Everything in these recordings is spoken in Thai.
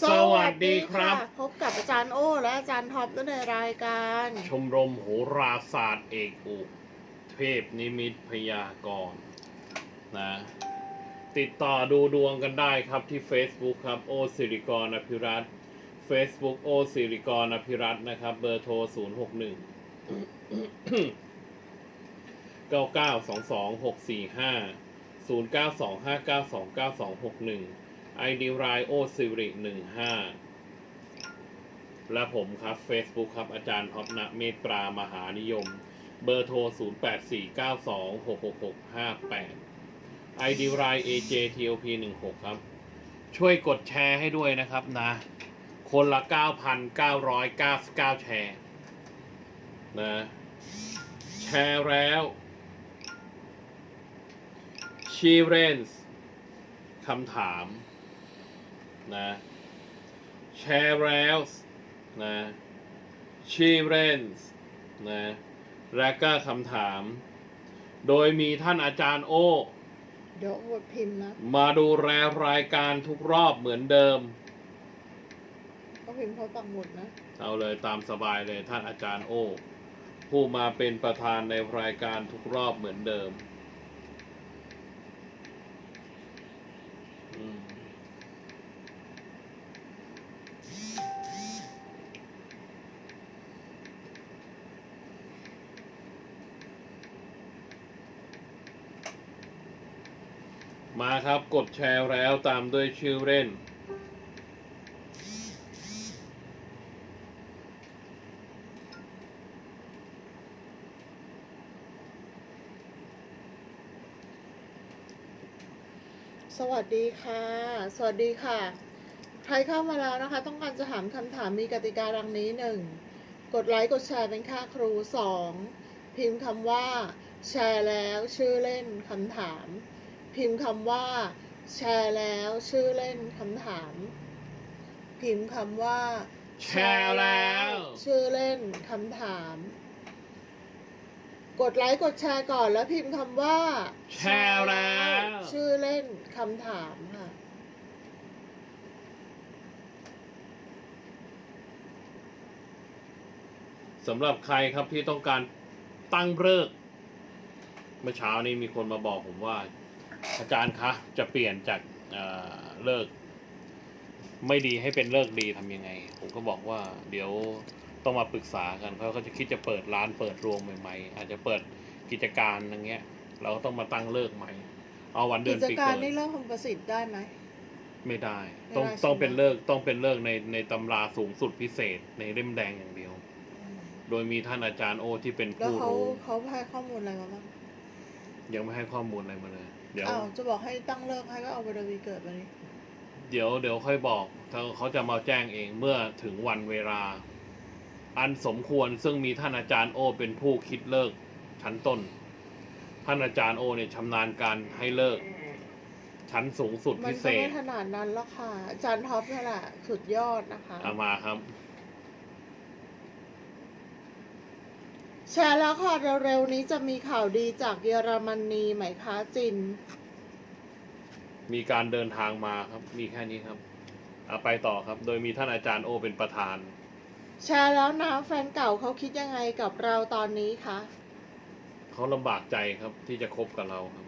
สวัสดีครับะพบกับอาจารย์โอ้และอาจารย์ท็อปในรายการ ชมรมโหราศาสตร์เอกอุเทพนิมิตพยากรณ์นะ ติดต่อดูดวงกันได้ครับที่ Facebook ครับ โอสิริกรอภิรัตน์ Facebook โอสิริกรอภิรัตน์นะครับ เบอร์โทร 0 6 1 9 9 2 2 6 4 5 0 9 2 5 9 2 9 2 6 1 ID รายโอสิริ15และผมครับ Facebook ครับ อาจารย์ท็อปณเมตตรามหานิยม เบอร์โทร 0849266658 ID ราย AJTOP16 ครับ ช่วยกดแชร์ให้ด้วยนะครับนะ คนละ 9,999 แชร์นะ แชร์แล้วชีเรนส์คำถาม นะแชร์แล้วนะชีเรนส์นะและก็คำถาม โดยมีท่านอาจารย์โอเดี๋ยวอดพิมพ์นะ มาดูแลรายการทุกรอบเหมือนเดิมก็พิมพ์เขาปักหมุดนะ เอาเลยตามสบายเลยท่านอาจารย์โอ ผู้มาเป็นประธานในรายการทุกรอบเหมือนเดิม อืม มาครับกดแชร์แล้วตามด้วยชื่อเล่น สวัสดีค่ะ สวัสดีค่ะ ใครเข้ามาแล้วนะคะ ต้องการจะถามคำถามมีกติกาดังนี้หนึ่งกดไลค์กดแชร์เป็นค่าครูสองพิมพ์คำว่า แชร์แล้วชื่อเล่นคำถาม พิมพ์คำว่า แชร์แล้วชื่อเล่นคำถาม พิมพ์คำว่า แชร์แล้ว ชื่อเล่นคำถาม กดไลค์กดแชร์ก่อนแล้วพิมพ์คำว่า แชร์แล้ว ชื่อเล่นคำถามค่ะสำหรับใครครับที่ต้องการตั้งเลิกษ์เมื่อเช้านี้มีคนมาบอกผมว่า อาจารย์คะจะเปลี่ยนจากเอ่อเลิกษ์ไม่ดีให้เป็นเลิกษ์ดีทำยังไง ผมก็บอกว่า เดี๋ยวต้องมาปรึกษากันเขาก็จะคิดจะเปิดร้านเปิดโรงใหม่ๆอาจจะเปิดกิจการอย่างเงี้ย เราก็ต้องมาตั้งเลิกษ์ใหม่ เอาวันเดืกิอนจปีการเกิดนี่เริ่มทำประสิทธิ์ได้ไหมไม่ได้ไม่ต้องได้ใช่ไหมต้องเป็นเลิกษ์ต้องเป็นเลิกษ์ในในตำราสูงสุดพิเศษในเล่มแดงอย่างเดียว โดยมีท่านอาจารย์โอที่เป็นแล้วผู้เขารู้เขาให้ข้อมูลอะไรมาบ้าง ยังไม่ให้ข้อมูลอะไรมาเลย เดี๋ยว อ้าวจะบอกให้ตั้งเลิกให้ก็เอาวันเดือนปีเกิดมาดิเดี๋ยวเดี๋ยวค่อยบอกถ้าเขาจะมาแจ้งเองเมื่อถึงวันเวลา อันสมควรซึ่งมีท่านอาจารย์โอ เป็นผู้คิดเลิกชั้นต้น ท่านอาจารย์โอเนี่ยชำนาญการให้เลิก ชั้นสูงสุดมันพิเศก็ไม่ษขนาดนั้นหรอกค่ะอาจารย์ท็อปนี่แหละสุดยอดนะคะ เอามาครับ แชร์แล้วค่ะเร็วๆนี้จะมีข่าวดีจากเยอรมนีไหมคะจิน มีการเดินทางมาครับ มีแค่นี้ครับเอาไปต่อครับ โดยมีท่านอาจารย์โอเป็นประธาน แชร์แล้วนะแฟนเก่าเขาคิดยังไงกับเราตอนนี้คะเขาลำบากใจครับที่จะคบกับเราครับ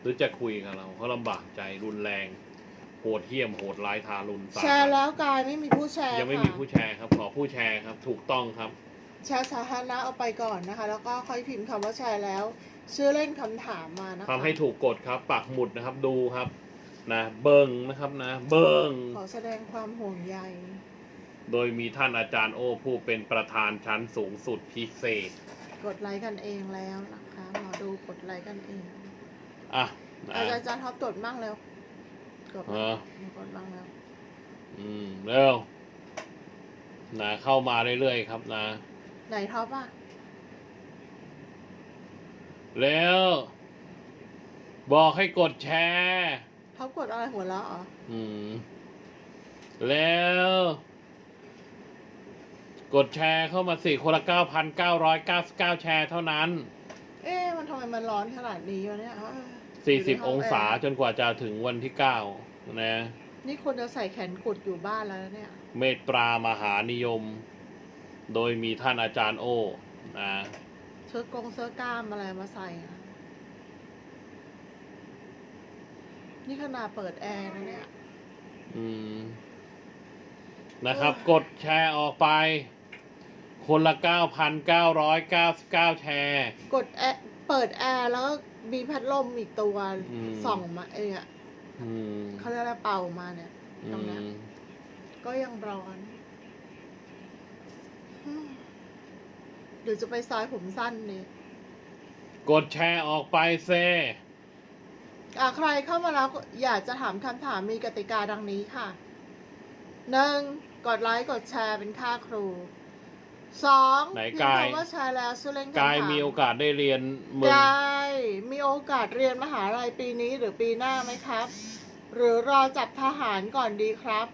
หรือจะคุยกับเราเขาลำบากใจรุนแรง โหดเหี้ยมโหดร้ายทารุณสาแชหัร์สแล้วกายไม่มีผู้แชร์ยังไม่ค่ะมีผู้แชร์ครับ ขอผู้แชร์ครับ ถูกต้องครับ แชร์สาธารณะเอาไปก่อนนะคะ แล้วก็ค่อยพิมพ์คำว่าแชร์แล้ว ชื่อเล่นคำถามมานะคะทำให้ถูกกฎครับ ปักหมุดนะครับดูครับ นะ เบิงนะครับนะ เบิง ขอแสดงความห่วงใย โดยมีท่านอาจารย์โอผู้เป็นประธานชั้นสูงสุดพิเศษ กดไลค์กันเองแล้วนะคะหมอดูกดไลค์กันเองอะนะอาจารย์อาจารย์ท็อปกดบ้างแล้วกดเออกดบ้างแล้วอืมเร็วนะเข้ามาเรื่อยๆครับนะ ไหนท็อปอะเร็วบอกให้กดแชร์ท็อปกดอะไรหัวเราะเหรออืมแล้ว กดแชร์เข้ามาสิคนละเก้าพันเก้าร้อยเก้าสิบเก้าแชร์เท่านั้นเอ๊ะมันทำไมมันร้อนขนาดนี้วะเนี่ยเอ้ยสี่สิบยู่ในองแร์ศาจนกว่าจะถึงวันที่เก้านะ นี่คนจะใส่แขนกุดอยู่บ้านแล้วนะเนี่ย เมตตามหานิยม โดยมีท่านอาจารย์โอนะเสื้อกงเสื้อกล้ามอะไรมาใส่อะนี่ขนาดเปิดแอร์นะเนี่ย อืม นะครับ กดแชร์ออกไป คนละ 9,999 แชร์ กดแอร์เปิดแอร์แล้วก็มีพัดลมอีกตัวอืม ส่องมาเองอะอืมเขาจะได้เป่ามาเนี่ยอืตรงเนี้ยมก็ยังร้อน อืมหรือจะไปซอยผมสั้นนี่กดแชร์ออกไปเซ อะใครเข้ามาแล้วก็อยากจะถามคำถามมีกติกาดังนี้ค่ะหนึ่งกดไลค์กดแชร์เป็นค่าครูสองไหนพิมกายพ์คำว่าแชร์แล้วชื่อเล่นคำถามกายมีโอกาสได้เรียนเมืองกายมีโอกาสเรียนมหาลัยปีนี้หรือปีหน้าไหมครับ หรือรอจับทหารก่อนดีครับ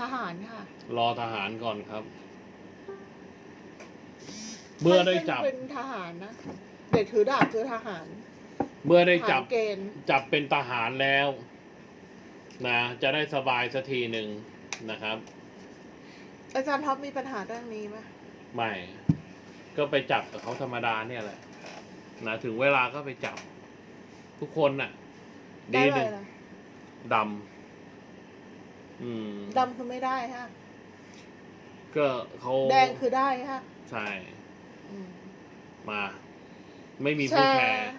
ทหารค่ะรอทหารก่อนครับ เมื่อได้จับใครเป็นทหารนะเด็กถือดาบคือทหารเมื่อได้จับ ทหารเกณฑ์จับเป็นทหารแล้วนะจะได้สบายสักทีหนึ่งนะครับ อาจารย์ท็อปมีปัญหาเรื่องนี้ไหมไม่ ก็ไปจับกับเขาธรรมดาเนี่ยแหละนะถึงเวลาก็ไปจับ ทุกคนน่ะ ได้ดีเลหนึ่ยงนะดำ อืมดำคือไม่ได้ฮะ ก็เขาแดงคือได้ฮะใช่ อืมมา ไม่มีผู้แชร์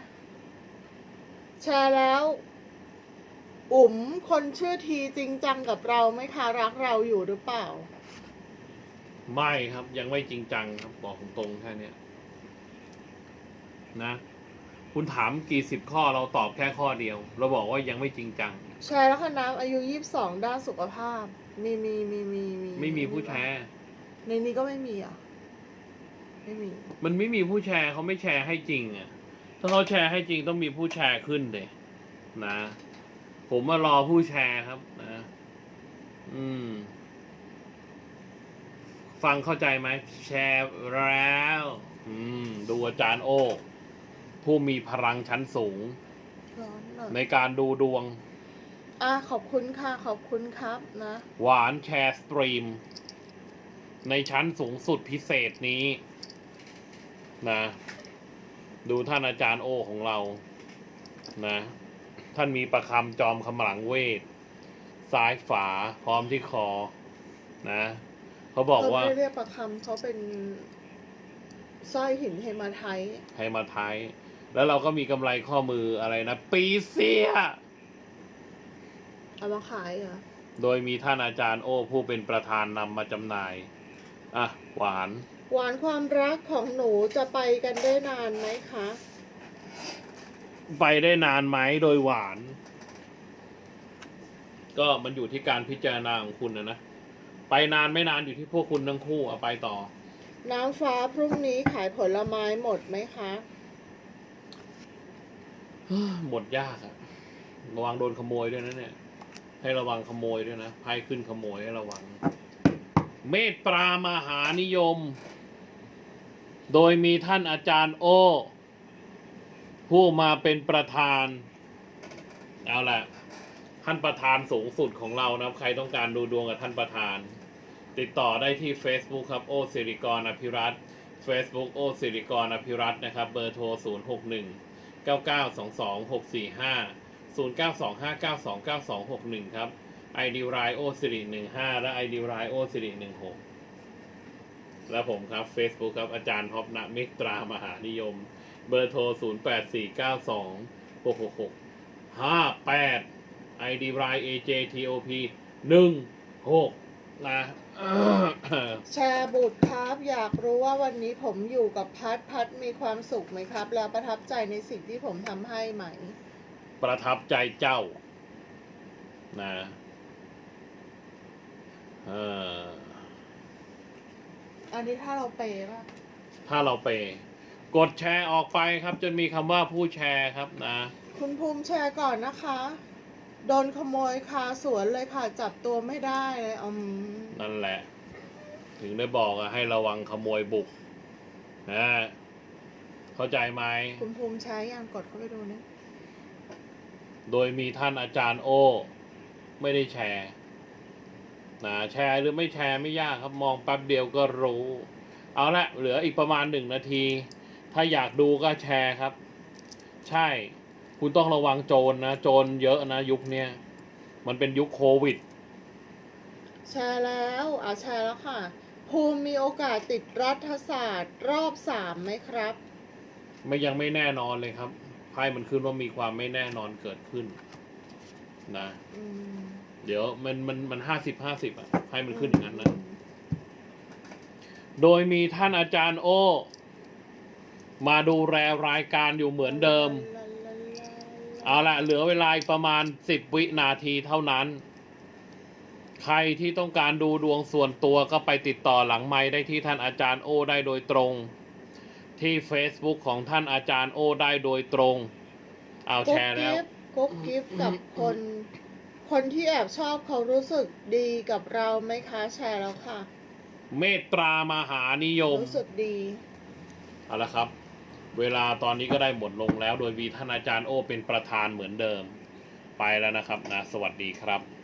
แชร์แล้ว อุ๋มคนชื่อทีจริงจังกับเราไหมคะรักเราอยู่หรือเปล่า ไม่ครับ ยังไม่จริงจังครับ บอกตรงๆแค่เนี้ยนะ คุณถามกี่สิบข้อเราตอบแค่ข้อเดียว เราบอกว่ายังไม่จริงจัง แชร์แล้วค่ะน้ำอายุยี่สิบสองด้านสุขภาพ มีมีมีมีมีไม่มีผู้แชร์ ในนี้ก็ไม่มีอะ ไม่มี มันไม่มีผู้แชร์เขาไม่แชร์ให้จริงอะ ถ้าเขาแชร์ให้จริงต้องมีผู้แชร์ขึ้นเลยนะ ผมมารอผู้แชร์ครับนะ อืม ฟังเข้าใจไหมแชร์แล้ว อืม ดูอาจารย์โอ้ ผู้มีพลังชั้นสูง ร้อนหน่อยในการดูดวง อะขอบคุณค่ะ ขอบคุณครับนะ หวานแชร์สตรีม ในชั้นสูงสุดพิเศษนี้ นะ ดูท่านอาจารย์โอของเรา นะ ท่านมีประคำจอมคำหลังเวท ซ้ายฝาพร้อมที่คอ นะเขาบอกว่าเขาไม่ได้เรียกประคำเขาเป็นสร้อยหินเฮมาไทยให้มาท้าย แล้วเราก็มีกำไรข้อมืออะไรนะ ปีเสีย เอามาขายเหรอ โดยมีท่านอาจารย์โอผู้เป็นประธานนำมาจำหน่าย อะ หวาน หวานความรักของหนูจะไปกันได้นานไหมคะ ไปได้นานไหมโดยหวาน ก็มันอยู่ที่การพิจารณาของคุณนะนะ ไปนานไม่นานอยู่ที่พวกคุณทั้งคู่เอาไปต่อ น้ำฟ้าพรุ่งนี้ขายผลไม้หมดไหมคะ หมดยากอะระวังโดนขโมยด้วยนะเนี่ย ให้ระวังขโมยด้วยนะไพ่ขึ้นขโมยให้ระวัง เมตตามหานิยม โดยมีท่านอาจารย์โอ ผู้มาเป็นประธาน เอาละท่านประธานสูงสุดของเรานะใครต้องการดูดวงกับท่านประธาน ติดต่อได้ที่ Facebook ครับโอสิริกรอภิรัต Facebook โอสิริกรอภิรัตนะครับ เบอร์โทร 0 6 1 9 9 2 2 6 4 5 0 9 2 5 9 2 9 2 6 1 ครับ ID รายโอสิริ15 และ ID รายโอสิริ16 และผมครับ Facebook ครับ อาจารย์ท็อปณมิตรามหานิยม เบอร์โทร 0 8 4 9 2 6 6 6 5 8 ID ราย AJTOP 1 6 นะแชร์บุตรครับอยากรู้ว่าวันนี้ผมอยู่กับพัดพัดมีความสุขไหมครับ แล้วประทับใจในสิ่งที่ผมทำให้ไหม ประทับใจเจ้า นะเอออันนี้ถ้าเราเปย์ป่ะ ถ้าเราไปกดแชร์ออกไปครับ จนมีคำว่าผู้แชร์ครับนะ คุณภูมิแชร์ก่อนนะคะ โดนขโมยคาสวนเลยค่ะ จับตัวไม่ได้เลยอืมนั่นแหละ ถึงได้บอกอะให้ระวังขโมยบุกนะเข้าใจไหม คุณภูมิแชร์ยังกดเข้าไปดูนะโดยมีท่านอาจารย์โอ ไม่ได้แชร์นะแชร์หรือไม่แชร์ไม่ยากครับมองแป๊บเดียวก็รู้ เอาละเหลืออีกประมาณหนึ่งนาที ถ้าอยากดูก็แชร์ครับ ใช่ คุณต้องระวังโจรนะ โจรเยอะนะยุคเนี้ยมันเป็นยุคโควิด แชร์แล้วอะแชร์แล้วค่ะ ภูมิมีโอกาสติดรัฐศาสตร์รอบสามไหมครับ ไม่ยังไม่แน่นอนเลยครับไพ่มันขึ้นว่ามีความไม่แน่นอนเกิดขึ้น นะ อืมเดี๋ยวมันมันมันห้าสิบห้าสิบอะไพ่มันขึ้นอย่างนั้นนะโดยมีท่านอาจารย์โอ มาดูแลรายการอยู่เหมือนเดิม เอาละเหลือเวลาอีกประมาณสิบวินาทีเท่านั้น ใครที่ต้องการดูดวงส่วนตัวก็ไปติดต่อหลังไม้ได้ที่ท่านอาจารย์โอได้โดยตรง ที่ Facebook ของท่านอาจารย์โอได้โดยตรง เอากุ๊แชกร์แล้วกิ๊บกุ๊กกิ๊บกับคน คนที่แอบชอบเขารู้สึกดีกับเราไหมคะแชร์แล้วค่ะ เมตตามหานิยม รู้สึกดี เอาละครับ เวลาตอนนี้ก็ได้หมดลงแล้ว โดยมีท่านอาจารย์โอเป็นประธานเหมือนเดิม ไปแล้วนะครับนะ สวัสดีครับ